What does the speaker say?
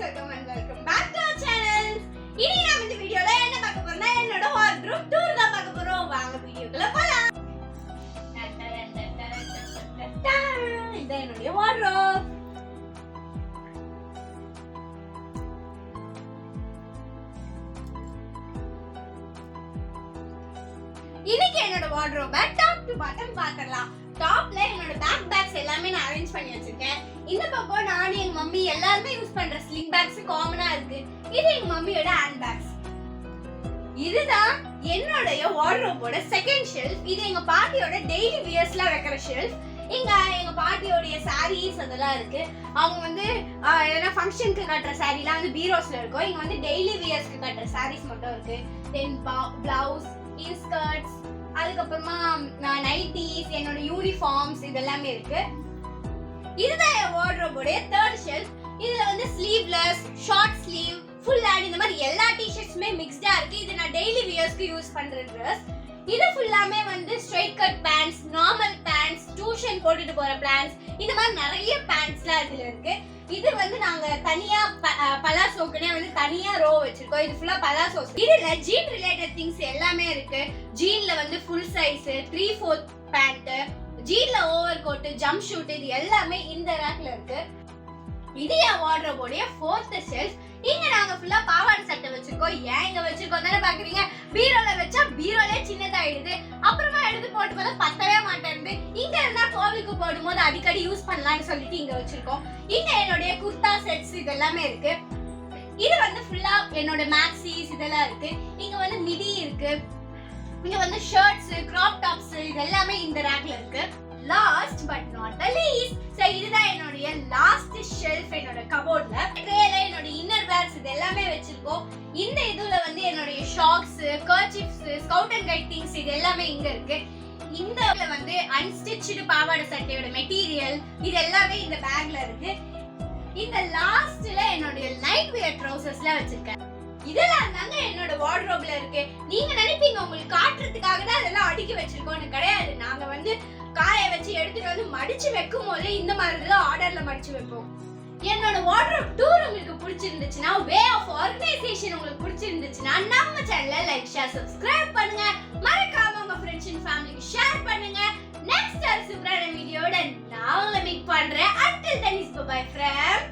Welcome and welcome back to channel நாம இந்த வீடியோல என்ன பார்க்க போறோம்னா என்னோட வார்ட்ரோப் டூர் தான் பார்க்க போறோம். வாங்க வீடியோக்குள்ள போலாம். இதான் என்னுடைய வார்ட்ரோப் இன்னைக்கு என்னோட வார்ட்ரோப டாப் டு பாட்டம் பார்க்கலாம் டாப்ல என்னோட பேக் பேக்ஸ் எல்லாமே நான் அரேஞ்ச் பண்ணி வச்சிருக்கேன். இந்த பக்கம் நானும் எங்க மம்மி எல்லாருமே யூஸ் பண்ற ஸ்லிங் பேக்ஸ் காமனா இருக்கு. இது எங்க மம்மியோட ஹேண்ட் பேக்ஸ் இதுதான் என்னோடைய வார்ட்ரோப்போட செகண்ட் ஷெல்ஃப் இது எங்க பாட்டியோட டெய்லி வியர்ஸ்ல வைக்கிற ஷெல்ஃப் இங்க எங்க பாட்டியோடைய சாரீஸ் அதெல்லாம் இருக்கு. அவங்க வந்து எதனா ஃபங்க்ஷனுக்கு கட்டுற சாரீலாம் வந்து பீரோஸ்ல இருக்கும். இங்க வந்து டெய்லி வியர்ஸ்க்கு கட்டுற சாரீஸ் மட்டும் இருக்கு. தென் பிளவுஸ் இன்ஸ்கர்ட்ஸ் அதுக்கப்புறமா நைட்டிஸ் என்னோட யூனிஃபார்ம்ஸ் இதெல்லாமே இருக்கு. இதுதான் என் வார்ட்ரோபோடைய தேர்ட் ஷெல்ஃப் இதுல வந்து sleeveless short sleeve full hand இந்த மாதிரி எல்லா டிஷர்ட்ஸுமே மிக்ஸ்டா இருக்கு. இது நான் டெய்லி வியர்ஸ்க்கு யூஸ் பண்ற ட்ரெஸ் இது ஃபுல்லாமே வந்து straight cut pants normal pants tuition போட்டுட்டு போற பேண்ட்ஸ் இந்த மாதிரி நிறைய பேண்ட்ஸ்லாம் இதுல இருக்கு. இது வந்து நாங்க தனியா ப- பலாசோக்குனே வந்து தனியா ரோ வச்சிருக்கோம். இது ஃபுல்லா பலாசோஸ் இதுல ஜீன் ரிலேட்டட் திங்ஸ் எல்லாமே இருக்கு. ஜீன்ல வந்து full size three fourth pant ஜீன்ல over coat jump shoot இது எல்லாமே இந்த ரேக்ல இருக்கு. இது என் வார்ட்ரோபோடைய ஃபோர்த் ஷெல்ஃப் இங்க நாங்க ஃபுல்லா பாவாடை சட்டை வச்சிருக்கோம். ஏன் இங்க வச்சிருக்கோம் தானே பாக்குறீங்க? பீரோல வச்சா பீரோலே சின்னதாயிடுது. அப்புறமா எடுத்து போட்டு போல பத்தவே மாட்டேன் இங்க இருந்தா கோவிலுக்கு போடும்போது அடிக்கடி யூஸ் பண்ணலாம்னு சொல்லிட்டு இங்க வச்சிருக்கோம். இங்க என்னுடைய குர்தா செட்ஸ் இதெல்லாமே இருக்கு. இது வந்து ஃபுல்லா என்னோட மேக்ஸிஸ் இதெல்லாம் இருக்கு. இங்க வந்து மிடி இருக்கு. இங்க வந்து ஷர்ட்ஸ் கிராப் டாப்ஸ் இது எல்லாமே இந்த ரேக்ல இருக்கு. Last but not the least so இதுதான் என்னுடைய லாஸ்ட் ஷெல்ஃப் என்னோட கபோர்ட்ல ட்ரேல என்னோட இன்னர் வேர்ஸ் இது எல்லாமே வச்சிருக்கோம். இந்த இதுல வந்து என்னுடைய socks kerchiefs scout and guide things இது எல்லாமே இங்க இருக்கு. இந்த வந்து அன்ஸ்டிச்சு பாவாடை சட்டையோட மெட்டீரியல் இது எல்லாமே இந்த பேக்ல இருக்கு. இந்த லாஸ்ட்ல என்னுடைய லைட் வியர் ட்ரௌசர்ஸ்ல வச்சிருக்கேன். இதெல்லாம் தாங்க என்னோட வார்ட்ரோப்ல இருக்கு. நீங்க நினைப்பீங்க உங்களுக்கு காட்டுறதுக்காக தான் அதெல்லாம் அடுக்கி வச்சிருக்கோம்னு கிடையாது. நாங்க வந்து காய வச்சு எடுத்துட்டு வந்து மடிச்சு வைக்கும் போது இந்த மாதிரி தான் ஆர்டர்ல மடிச்சு வைப்போம். என்னோட வார்ட்ரோப் டூர் உங்களுக்கு பிடிச்சிருந்துச்சுன்னா வே ஆஃப் ஆர்கனைசேஷன் உங்களுக்கு பிடிச்சிருந்துச்சுன்னா நம்ம சேனலை லைக் ஷேர் சப்ஸ்கிரைப் பண்ணுங்க. மறக்காம உங்க ஃப்ரெண்ட்ஸ் அண்ட் ஃபேமிலிக்கு ஷேர் பண்ணுங்க. நெக்ஸ்ட் ஒரு சூப்பரான வீடியோட நான் உங்களை மீட் பண்றேன். Until then is bye friend